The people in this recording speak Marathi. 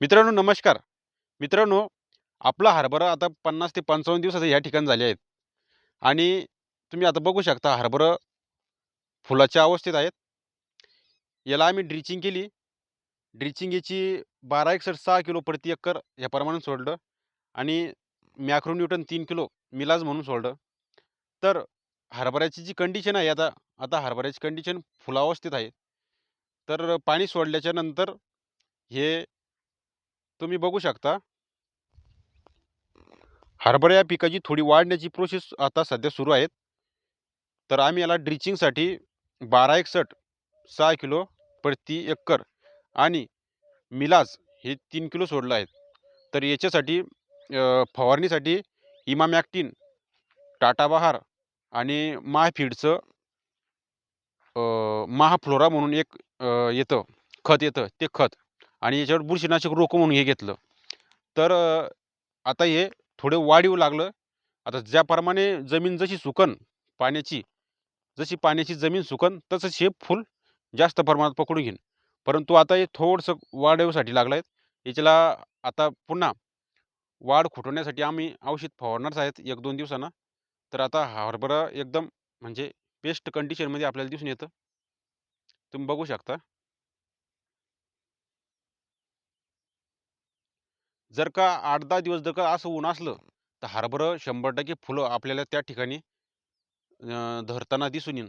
मित्रांनो नमस्कार. मित्रांनो, आपला हरभरा आता 50 ते पंचावन्न दिवसाचं या ठिकाणी झाले आहेत आणि तुम्ही आता बघू शकता हरभरा फुलाच्या अवस्थेत आहेत. याला आम्ही ड्रिचिंग केली. ड्रिचिंग याची 12-61 किलो प्रति एकर या प्रमाणात सोडलं आणि मॅक्रोन्यूटन तीन किलो मिलाज म्हणून सोडलं. तर हरभऱ्याची जी कंडिशन आहे आता, आता हरभऱ्याची कंडिशन फुलावस्थेत आहे. तर पाणी सोडल्याच्या नंतर हे तुम्ही बघू शकता. हरभरा या पिकाची थोडी वाढण्याची प्रोसेस आता सध्या सुरू आहेत. तर आम्ही याला ड्रिचिंगसाठी 12-61 6 किलो प्रति एकर आणि मिलाज हे तीन किलो सोडलं आहे. तर याच्यासाठी फवारणीसाठी इमामॅक्टिन, टाटा बहार आणि महाफीडचं महाफ्लोरा म्हणून एक येतं खत येतं ते खत आणि याच्यावर बुरशीनाशक रोको म्हणून हे घेतलं. तर आता हे थोडं वाढीव लागलं. आता ज्याप्रमाणे जमीन जशी सुकन पाण्याची, जशी पाण्याची जमीन सुकन तसंच हे फूल जास्त प्रमाणात पकडून घेईन. परंतु आता हे थोडंसं वाढीवसाठी लागलं आहे. याच्याला आता पुन्हा वाढ खुटवण्यासाठी आम्ही औषध फवारणारच आहेत एक दोन दिवसांना तर आता हरभरा एकदम म्हणजे बेस्ट कंडिशनमध्ये आपल्याला दिसून येतं. तुम्ही बघू शकता. जर का आठ दहा दिवस जर का असं ऊन असलं, तर हरभरं शंभर टक्के फुलं आपल्याला त्या ठिकाणी अ, धरताना दिसून येईन.